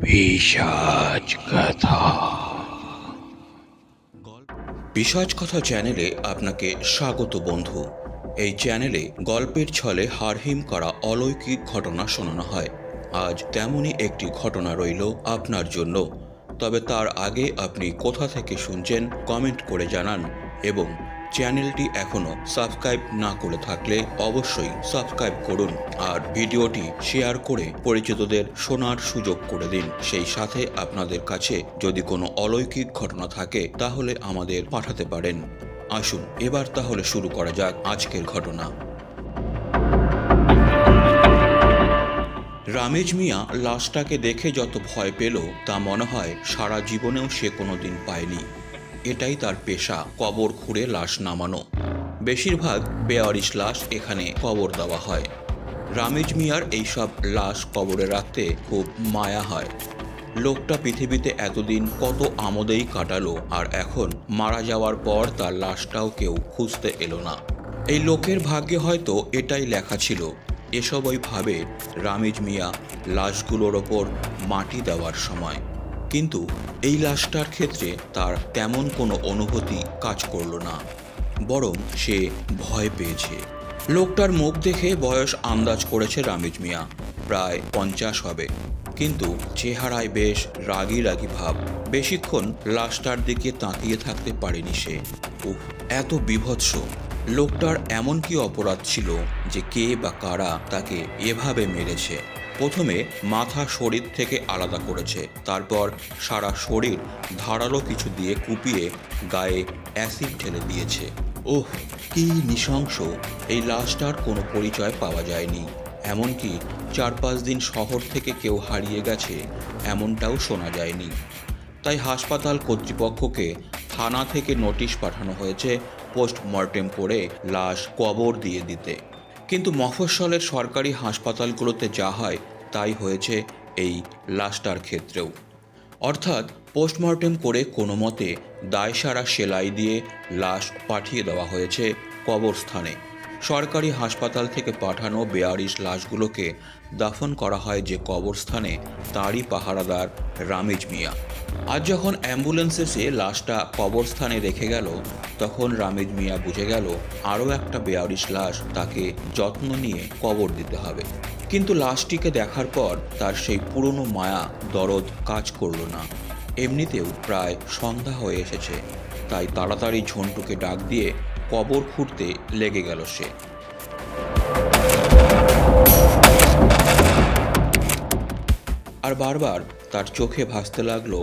পিশাচ কথা। পিসাজ কথা চ্যানেলে আপনাকে স্বাগত বন্ধু। এই চ্যানেলে গল্পের ছলে হারহিম করা অলৌকিক ঘটনা শোনানো হয়। আজ তেমনই একটি ঘটনা রইল আপনার জন্য। তবে তার আগে আপনি কোথা থেকে শুনছেন কমেন্ট করে জানান এবং চ্যানেলটি এখনও সাবস্ক্রাইব না করে থাকলে অবশ্যই সাবস্ক্রাইব করুন আর ভিডিওটি শেয়ার করে পরিচিতদের শোনার সুযোগ করে দিন। সেই সাথে আপনাদের কাছে যদি কোনো অলৌকিক ঘটনা থাকে, তাহলে আমাদের পাঠাতে পারেন। আসুন, এবার তাহলে শুরু করা যাক আজকের ঘটনা। রামেজ মিয়া লাশটাকে দেখে যত ভয় পেল, তা মনে হয় সারা জীবনেও সে কোনোদিন পায়নি। এটাই তার পেশা, কবর খুঁড়ে লাশ নামানো। বেশিরভাগ বেয়ারিশ লাশ এখানে কবর দেওয়া হয়। রামেজ মিয়ার এইসব লাশ কবরে রাখতে খুব মায়া হয়। লোকটা পৃথিবীতে এতদিন কত আমোদেই কাটালো, আর এখন মারা যাওয়ার পর তার লাশটাও কেউ খুঁজতে এলো না। এই লোকের ভাগ্যে হয়তো এটাই লেখা ছিল। এসবই ভাবে রামিজ মিয়া লাশগুলোর ওপর মাটি দেওয়ার সময়। কিন্তু এই লাশটার ক্ষেত্রে তার তেমন কোনো অনুভূতি কাজ করল না, বরং সে ভয় পেয়েছে। লোকটার মুখ দেখে বয়স আন্দাজ করেছে রামিজ মিয়া, প্রায় পঞ্চাশ হবে। কিন্তু চেহারায় বেশ রাগী রাগী ভাব। বেশিক্ষণ লাশটার দিকে তাকিয়ে থাকতে পারেনি সে। উফ, এত বিভৎস। লোকটার এমন কি অপরাধ ছিল যে কে বা কারা তাকে এভাবে মেরেছে? প্রথমে মাথা শরীর থেকে আলাদা করেছে। তারপর সারা শরীর ধারালো কিছু দিয়ে কুপিয়ে গায়ে অ্যাসিড ঢেলে দিয়েছে। ওহ, কি নৃশংস! এই লাশটার কোনো পরিচয় পাওয়া যায়নি। এমনকি চার পাঁচ দিন শহর থেকে কেউ হারিয়ে গেছে, এমনটাও শোনা যায়নি। তাই হাসপাতাল কর্তৃপক্ষকে থানা থেকে নোটিশ পাঠানো হয়েছে পোস্টমর্টেম করে লাশ কবর দিয়ে দিতে। কিন্তু মফস্বলের সরকারি হাসপাতালগুলোতে যা হয়, তাই হয়েছে এই লাশটার ক্ষেত্রেও। অর্থাৎ পোস্টমর্টেম করে কোনো মতে দায়সারা সেলাই দিয়ে লাশ পাঠিয়ে দেওয়া হয়েছে কবরস্থানে। সরকারি হাসপাতাল থেকে পাঠানো বেয়ারিশ লাশগুলোকে দাফন করা হয় যে কবরস্থানে তারই পাহারাদার রামেজ মিয়া। আজ যখন অ্যাম্বুলেন্স এসে লাশটা কবরস্থানে রেখে গেল, তখন রামেজ মিয়া বুঝে গেল আরও একটা বেয়ারিশ লাশ তাকে যত্ন নিয়ে কবর দিতে হবে। কিন্তু লাশটিকে দেখার পর তার সেই পুরনো মায়া দরদ কাজ করল না। এমনিতেও প্রায় সন্ধ্যা হয়ে এসেছে, তাই তাড়াতাড়ি ঝন্টুকে ডাক দিয়ে কবর খুঁড়তে লেগে গেল সে। আর বারবার তার চোখে ভাসতে লাগল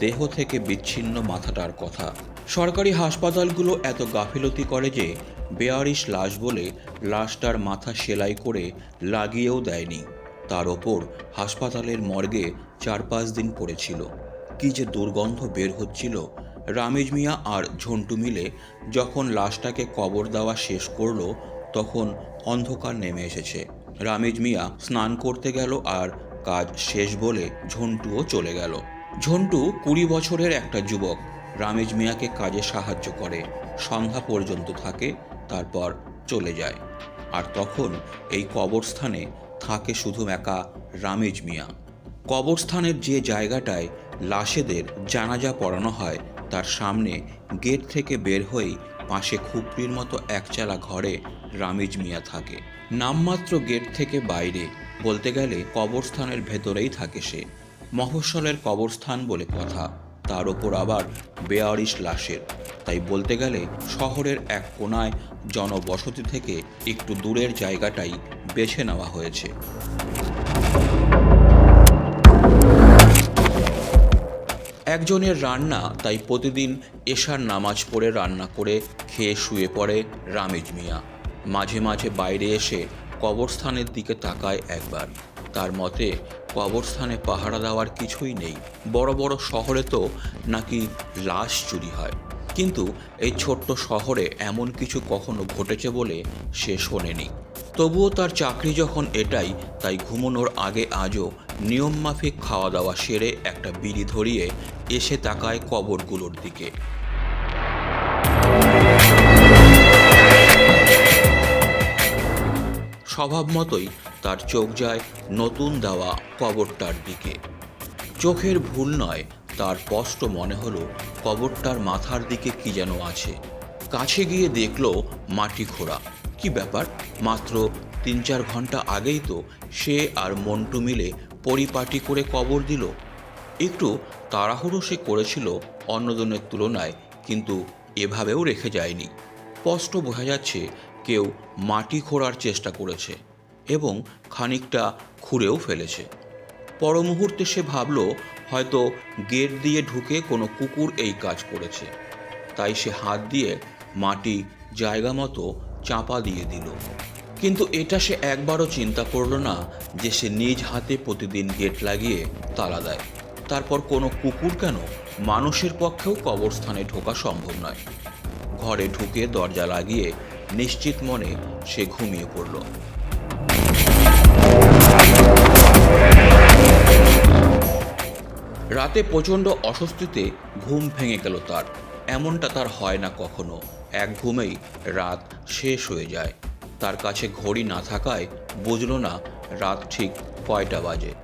দেহ থেকে বিচ্ছিন্ন মাথাটার কথা। সরকারি হাসপাতালগুলো এত গাফিলতি করে যে বেয়ারিশ লাশ বলে লাশটার মাথা সেলাই করে লাগিয়েও দেয়নি। তার ওপর হাসপাতালের মর্গে চার পাঁচ দিন পড়েছিল। কি যে দুর্গন্ধ বের হচ্ছিল। রামেজ মিয়া আর ঝন্টু মিলে যখন লাশটাকে কবর দেওয়া শেষ করল, তখন অন্ধকার নেমে এসেছে। রামেজ মিয়া স্নান করতে গেল আর কাজ শেষ বলে ঝন্টুও চলে গেল। ঝন্টু কুড়ি বছরের একটা যুবক। রামেজ মিয়াকে কাজে সাহায্য করে। সন্ধ্যা পর্যন্ত থাকে, তারপর চলে যায়। আর তখন এই কবরস্থানে থাকে শুধু একা রামেজ মিয়া। কবরস্থানের যে জায়গাটায় লাশেদের জানাজা পড়ানো হয়, তার সামনে গেট থেকে বের হয়েই পাশে খুপড়ির মতো একচালা ঘরে রামিজ মিয়া থাকে। নামমাত্র গেট থেকে বাইরে বলতে গেলে কবরস্থানের ভেতরেই থাকে সে। মফস্বলের কবরস্থান বলে কথা। তার ওপর আবার বেয়ারিশ লাশের। তাই বলতে গেলে শহরের এক কোনায় জনবসতি থেকে একটু দূরের জায়গাটাই বেছে নেওয়া হয়েছে। একজনের রান্না, তাই প্রতিদিন এশার নামাজ পড়ে রান্না করে খেয়ে শুয়ে পড়ে রামেজ মিয়া। মাঝে মাঝে বাইরে এসে কবরস্থানের দিকে তাকায় একবার। তার মতে কবরস্থানে পাহারা দেওয়ার কিছুই নেই। বড় বড় শহরে তো নাকি লাশ চুরি হয়। কিন্তু এই ছোট্ট শহরে এমন কিছু কখনো ঘটেছে বলে সে শোনেনি। তবুও তার চাকরি যখন এটাই, তাই ঘুমানোর আগে আজও নিয়মমাফিক খাওয়া দাওয়া সেরে একটা বিড়ি ধরিয়ে এসে তাকায় কবরগুলোর দিকে। স্বভাব মতোই তার চোখ যায় নতুন দেওয়া কবরটার দিকে। চোখের ভুল নয়, তার স্পষ্ট মনে হলো কবরটার মাথার দিকে কি যেন আছে। কাছে গিয়ে দেখল মাটি খোঁড়া। কি ব্যাপার? মাত্র তিন চার ঘণ্টা আগেই তো সে আর মন্টু মিলে পরিপাটি করে কবর দিল। একটু তাড়াহুড়ো সে করেছিল অন্যজনের তুলনায়, কিন্তু এভাবেও রেখে যায়নি। স্পষ্ট বোঝা যাচ্ছে কেউ মাটি খোঁড়ার চেষ্টা করেছে। এবং খানিকটা খুঁড়েও ফেলেছে। পর মুহূর্তে সে ভাবল, হয়তো গেট দিয়ে ঢুকে কোনো কুকুর এই কাজ করেছে। তাই সে হাত দিয়ে মাটি জায়গা মতো চাপা দিয়ে দিল। কিন্তু এটা সে একবারও চিন্তা করল না যে সে নিজ হাতে প্রতিদিন গেট লাগিয়ে তালা দেয়। তারপর কোনো কুকুর কেন মানুষের পক্ষেও কবরস্থানে ঢোকা সম্ভব নয়। ঘরে ঢুকে দরজা লাগিয়ে নিশ্চিত মনে সে ঘুমিয়ে পড়ল। রাতে প্রচণ্ড অস্বস্তিতে ঘুম ভেঙে গেল তার। এমনটা তার হয় না কখনো। এক ঘুমেই রাত শেষ হয়ে যায়। তার কাছে ঘড়ি না থাকায় বুঝল না রাত ঠিক কয়টা বাজে।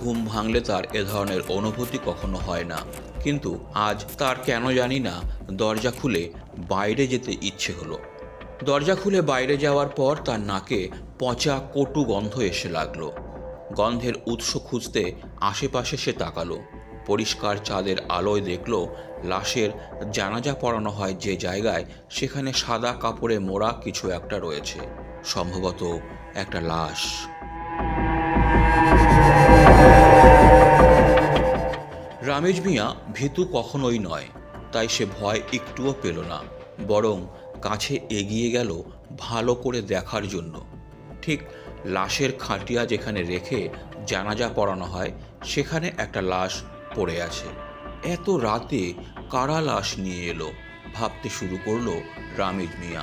ঘুম ভাঙলে তার এ ধরনের অনুভূতি কখনো হয় না। কিন্তু আজ তার কেন জানি না দরজা খুলে বাইরে যেতে ইচ্ছে হলো। দরজা খুলে বাইরে যাওয়ার পর তার নাকে পচা কটু গন্ধ এসে লাগল। গন্ধের উৎস খুঁজতে আশেপাশে সে তাকালো। পরিষ্কার চাঁদের আলোয় দেখল, লাশের জানাজা পড়ানো হয় যে জায়গায় সেখানে সাদা কাপড়ে মোড়া কিছু একটা রয়েছে, সম্ভবত একটা লাশ। রামেশ মিয়া ভীতু কখনোই নয়, তাই সে ভয় একটুও পেল না, বরং কাছে এগিয়ে গেল ভালো করে দেখার জন্য। ঠিক লাশের খাটিয়া যেখানে রেখে জানাজা পড়ানো হয়, সেখানে একটা লাশ পড়ে আছে। এত রাতে কারা লাশ নিয়ে এলো, ভাবতে শুরু করল রামিজ মিয়া।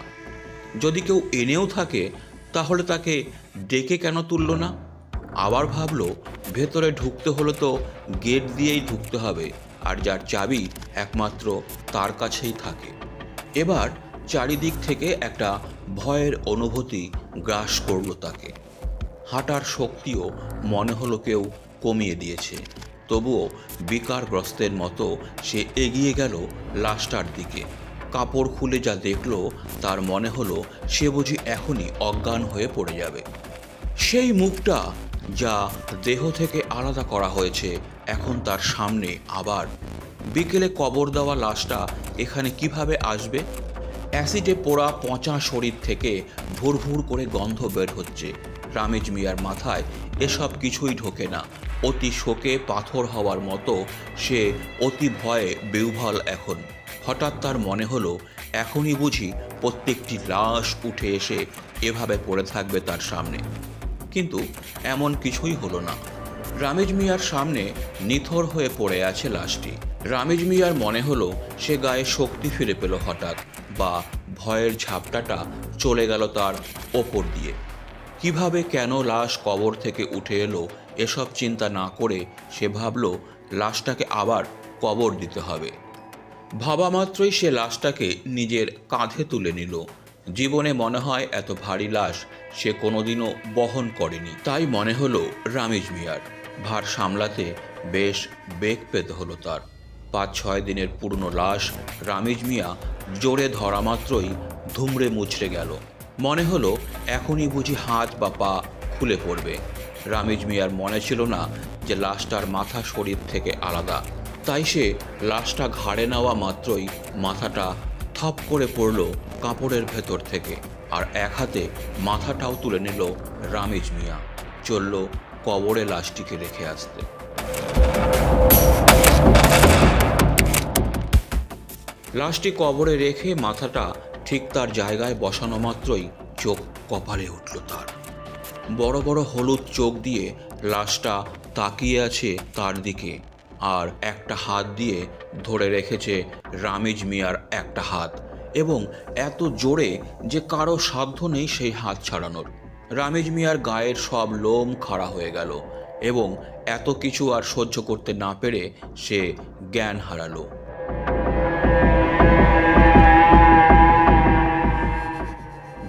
যদি কেউ এনেও থাকে, তাহলে তাকে ডেকে কেন তুলল না? আবার ভাবলো, ভেতরে ঢুকতে হলে তো গেট দিয়েই ঢুকতে হবে, আর যার চাবি একমাত্র তার কাছেই থাকে। এবার চারিদিক থেকে একটা ভয়ের অনুভূতি গ্রাস করল তাকে। হাঁটার শক্তিও মনে হলো কেউ কমিয়ে দিয়েছে। তবুও বিকারগ্রস্তের মতো সে এগিয়ে গেল লাশটার দিকে। কাপড় খুলে যা দেখল, তার মনে হলো সে বুঝি এখনই অজ্ঞান হয়ে পড়ে যাবে। সেই মুখটা যা দেহ থেকে আলাদা করা হয়েছে, এখন তার সামনে আবার। বিকেলে কবর দেওয়া লাশটা এখানে কীভাবে আসবে? অ্যাসিডে পোড়া পচা শরীর থেকে ভুর ভুর করে গন্ধ বের হচ্ছে। রামেজ মিয়ার মাথায় এসব কিছুই ঢোকে না। অতি শোকে পাথর হওয়ার মতো সে অতি ভয়ে বিহ্বল এখন। হঠাৎ তার মনে হলো, এখনই বুঝি প্রত্যেকটি লাশ উঠে এসে এভাবে পড়ে থাকবে তার সামনে। কিন্তু এমন কিছুই হলো না। রামেজ মিয়ার সামনে নিথর হয়ে পড়ে আছে লাশটি। রামেজ মিয়ার মনে হলো সে গায়ে শক্তি ফিরে পেল হঠাৎ। বা ভয়ের ঝাপটাটা চলে গেল তার ওপর দিয়ে। কীভাবে কেন লাশ কবর থেকে উঠে এলো, এসব চিন্তা না করে সে ভাবল, লাশটাকে আবার কবর দিতে হবে। ভাবা মাত্রই সে লাশটাকে নিজের কাঁধে তুলে নিল। জীবনে মনে হয় এত ভারী লাশ সে কোনোদিনও বহন করেনি। তাই মনে হলো রামিজ মিয়ার। ভার সামলাতে বেশ বেগ পেতে হলো তার। পাঁচ ছয় দিনের পুরনো লাশ রামিজ মিয়া জোরে ধরা মাত্রই ধুমড়ে মুচড়ে গেল। মনে হলো এখনই বুঝি হাত বা পা খুলে পড়বে। রামিজ মিয়ার মনে ছিল না যে লাশটার মাথা শরীর থেকে আলাদা। তাই সে লাশটা ঘাড়ে নেওয়া মাত্রই মাথাটা থপ করে পড়ল কাপড়ের ভেতর থেকে আর এক হাতে মাথাটাও তুলে নিল রামিজ মিয়া। চলল কবরে লাশটিকে রেখে আসতে। লাশটি কবরে রেখে মাথাটা ঠিক তার জায়গায় বসানো মাত্রই চোখ কপালে উঠল তার। বড় বড় হলুদ চোখ দিয়ে লাশটা তাকিয়ে আছে তার দিকে আর একটা হাত দিয়ে ধরে রেখেছে রামিজ মিয়ার একটা হাত এবং এত জোরে যে কারও সাধ্য নেই সেই হাত ছাড়ানোর। রামিজ মিয়ার গায়ের সব লোম খাড়া হয়ে গেল এবং এত কিছু আর সহ্য করতে না পেরে সে জ্ঞান হারালো।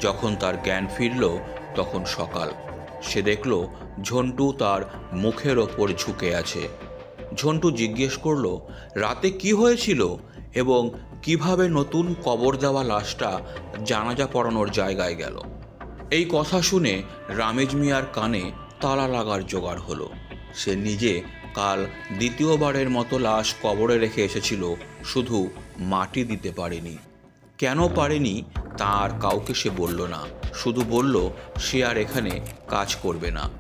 যখন তার জ্ঞান ফিরল, তখন সকাল। সে দেখল ঝন্টু তার মুখের ওপর ঝুঁকে আছে। ঝন্টু জিজ্ঞেস করল, রাতে কি হয়েছিল এবং কীভাবে নতুন কবর দেওয়া লাশটা জানাজা পড়ানোর জায়গায় গেল? এই কথা শুনে রামেজ মিয়ার কানে তালা লাগার জোগাড় হলো। সে নিজে কাল দ্বিতীয়বারের মতো লাশ কবরে রেখে এসেছিল, শুধু মাটি দিতে পারেনি। কেন পারেনি তা আর কাউকে সে বলল না, শুধু বলল, সে আর এখানে কাজ করবে না।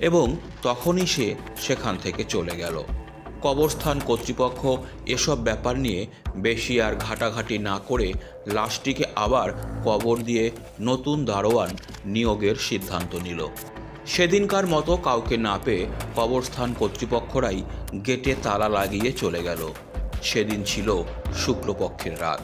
এবং তখনই সে সেখান থেকে চলে গেল। কবরস্থান কর্তৃপক্ষ এসব ব্যাপার নিয়ে বেশি আর ঘাটাঘাটি না করে লাশটিকে আবার কবর দিয়ে নতুন দারোয়ান নিয়োগের সিদ্ধান্ত নিল। সেদিনকার মতো কাউকে না পেয়ে কবরস্থান কর্তৃপক্ষরাই গেটে তালা লাগিয়ে চলে গেল। সেদিন ছিল শুক্লপক্ষের রাত।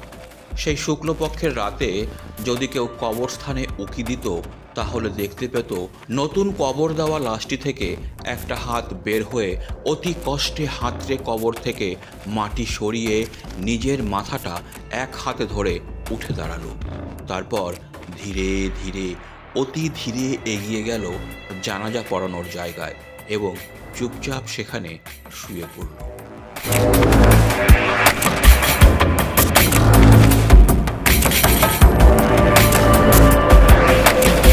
সেই শুক্লপক্ষের রাতে যদি কেউ কবরস্থানে উকি দিত, তাহলে দেখতে পেত নতুন কবর দেওয়া লাশটি থেকে একটা হাত বের হয়ে অতি কষ্টে হাতড়ে কবর থেকে মাটি সরিয়ে নিজের মাথাটা এক হাতে ধরে উঠে দাঁড়াল। তারপর ধীরে ধীরে, অতি ধীরে এগিয়ে গেল জানাজা পড়ানোর জায়গায় এবং চুপচাপ সেখানে শুয়ে পড়ল।